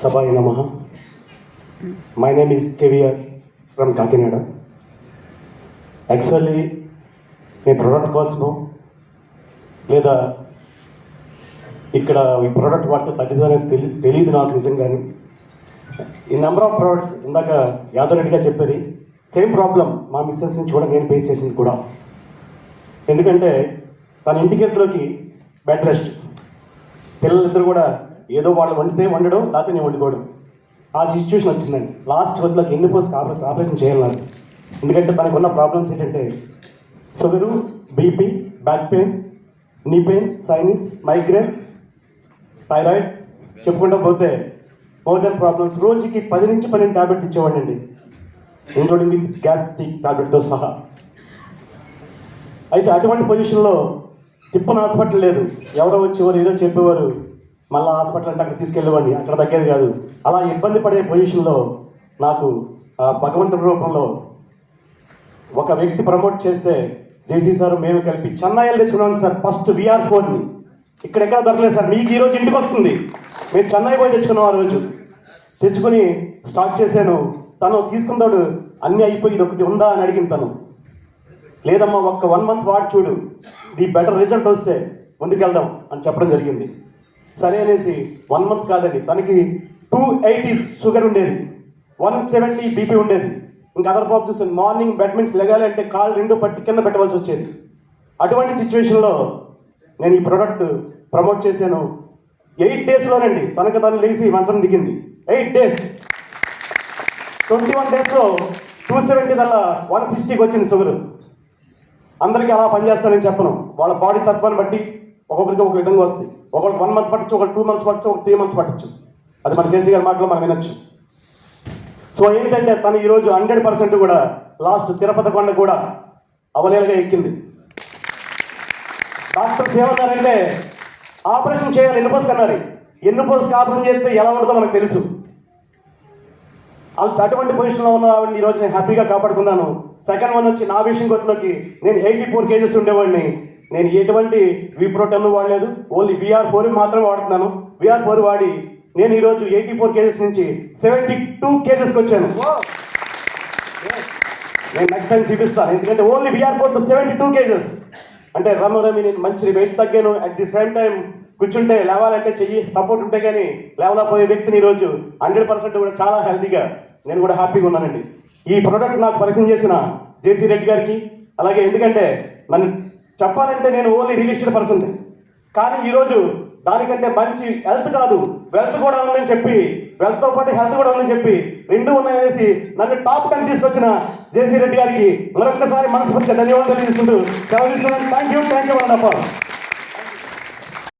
సభాయ నమ. My name is KVR from Kakinada. Actually me product కోసము లేదా ఇక్కడ ఈ ప్రోడక్ట్ వాడితే తగ్గుతుందని తెలి తెలియదు నాకు నిజంగానే. ఈ నెంబర్ ఆఫ్ ప్రోడక్ట్స్ ఇందాక యాదవ్ రెడ్డిగా చెప్పారు సేమ్ ప్రాబ్లం మా మిస్సెస్ నుంచి కూడా నేను పే చేసింది కూడా. ఎందుకంటే తన ఇంటికి ఎత్తులోకి బెడ్ రెస్ట్ పిల్లలిద్దరు కూడా ఏదో వాళ్ళు వండితే వండడం లేకపోతే నేను వండుకోవడం. ఆ సిచ్యువేషన్ వచ్చిందండి. లాస్ట్ వద్దులోకి ఎన్ని పోస్ట్ ఆపరేషన్ ఆపరేషన్ చేయాలి నాకు ఎందుకంటే తనకు ఉన్న ప్రాబ్లమ్స్ ఏంటంటే sugar BP back pain knee pain sinus migraine thyroid చెప్పుకుంటూ పోతే మోర్ దెన్ ప్రాబ్లమ్స్ రోజుకి పది నుంచి పన్నెండు టాబ్లెట్ అండి ఇంక్లూడింగ్ విత్ గ్యాస్ట్రిక్ టాబ్లెట్తో సహా. అయితే అటువంటి పొజిషన్లో తిప్పని హాస్పిటల్ లేదు. ఎవరో వచ్చేవారు ఏదో చెప్పేవారు. మళ్ళీ హాస్పిటల్ అంటే అక్కడ తీసుకెళ్ళేవాడిని అక్కడ తగ్గేది కాదు. అలా ఇబ్బంది పడే పొజిషన్లో నాకు భగవంతుడి రూపంలో ఒక వ్యక్తి ప్రమోట్ చేస్తే జేసీ సార్ మేము కలిపి చెన్నైలో తెచ్చుకున్నాం సార్ ఫస్ట్ విఆర్ ఫోర్ని ఇక్కడెక్కడ దొరకలేదు సార్ మీకు ఈరోజు ఇంటికి వస్తుంది. మేము చెన్నై పోయి తెచ్చుకున్నాం ఆ రోజు. తెచ్చుకొని స్టార్ట్ చేశాను. తను తీసుకున్నాడు అన్నీ అయిపోయి ఇది ఒకటి ఉందా అని అడిగింది తను. లేదమ్మా ఒక్క వన్ మంత్ వాడు చూడు. ది బెటర్ రిజల్ట్ వస్తే ముందుకెళ్దాం అని చెప్పడం జరిగింది. సరే అనేసి వన్ మంత్ కాదండి. తనకి టూ ఎయిటీ షుగర్ ఉండేది. వన్ సెవెంటీ బీపీ ఉండేది. ఇంకా అదర్ పాప చూసాను మార్నింగ్ బెడ్మిన్స్ లెగాలంటే కాలు రెండు పట్టి కింద పెట్టవలసి వచ్చేది. అటువంటి సిచ్యువేషన్లో నేను ఈ ప్రోడక్ట్ ప్రమోట్ చేశాను. ఎయిట్ డేస్లోనండి తనకు తను లేచి మంచం దిగింది. ఎయిట్ డేస్ ట్వంటీ వన్ డేస్లో టూ సెవెంటీ దల్లా వన్ సిక్స్టీకి వచ్చింది షుగర్ అందరికీ అలా పనిచేస్తానని చెప్పను. వాళ్ళ బాడీ తత్వాన్ని బట్టి ఒక్కొక్కరికి ఒక విధంగా వస్తుంది ఒకటి వన్ మంత్ పట్టచ్చు ఒకటి టూ మంత్స్ పట్టచ్చు ఒక త్రీ మంత్స్ పట్టచ్చు అది మన కేసీ గారి మాటలో మనం వినొచ్చు. సో ఏంటంటే తను ఈరోజు హండ్రెడ్ పర్సెంట్ కూడా లాస్ట్ తిరుపతి కొండ కూడా అవలేలుగా ఎక్కింది. డాక్టర్స్ ఏమన్నారంటే ఆపరేషన్ చేయాలి ఎన్ని పోసుకు అన్నారు? ఎన్ని పోసుకు ఆపరేషన్ చేస్తే ఎలా ఉంటుందో మనకు తెలుసు. అటువంటి పొజిషన్లో ఉన్న ఆవిడని ఈరోజు నేను హ్యాపీగా కాపాడుకున్నాను. సెకండ్ వన్ వచ్చి నా విషయం గొత్తులోకి నేను ఎయిటీ ఫోర్ కేజెస్ ఉండేవాడిని. నేను ఎటువంటి విప్రోటెన్ వాడలేదు. ఓన్లీ విఆర్ ఫోర్ మాత్రమే వాడుతున్నాను. విఆర్ ఫోర్ వాడి నేను ఈరోజు ఎయిటీ ఫోర్ కేజెస్ నుంచి సెవెంటీ టూ కేజెస్కి వచ్చాను. నేను నెక్స్ట్ టైం చూపిస్తాను. ఎందుకంటే only we're four seventy two kgs అంటే రమ్మ రమి నేను మంచి వెయిట్ తగ్గాను. అట్ ది సేమ్ టైం కూర్చుంటే లేవాలంటే చెయ్యి సపోర్ట్ ఉంటే కానీ లేవలేకపోయే వ్యక్తిని ఈరోజు హండ్రెడ్ పర్సెంట్ కూడా చాలా హెల్తీగా నేను కూడా హ్యాపీగా ఉన్నానండి. ఈ ప్రోడక్ట్ నాకు పరిచయం చేసిన జేసీ రెడ్డి గారికి అలాగే ఎందుకంటే నన్ను చెప్పాలంటే నేను ఓన్లీ రియలిస్టెడ్ పర్సన్ కానీ ఈరోజు దానికంటే మంచి హెల్త్ కాదు. వెల్త్ కూడా ఉందని చెప్పి వెల్త్తో పాటు హెల్త్ కూడా ఉందని చెప్పి రెండు ఉన్నాయనేసి నన్ను టాప్ టెన్ తీసుకొచ్చిన జేసీ రెడ్డి గారికి మరొకసారి మనస్ఫూర్తిగా ధన్యవాదాలు తెలుసుకుంటూ సెలవు తీసుకున్నాను. Thank you thank you Annappa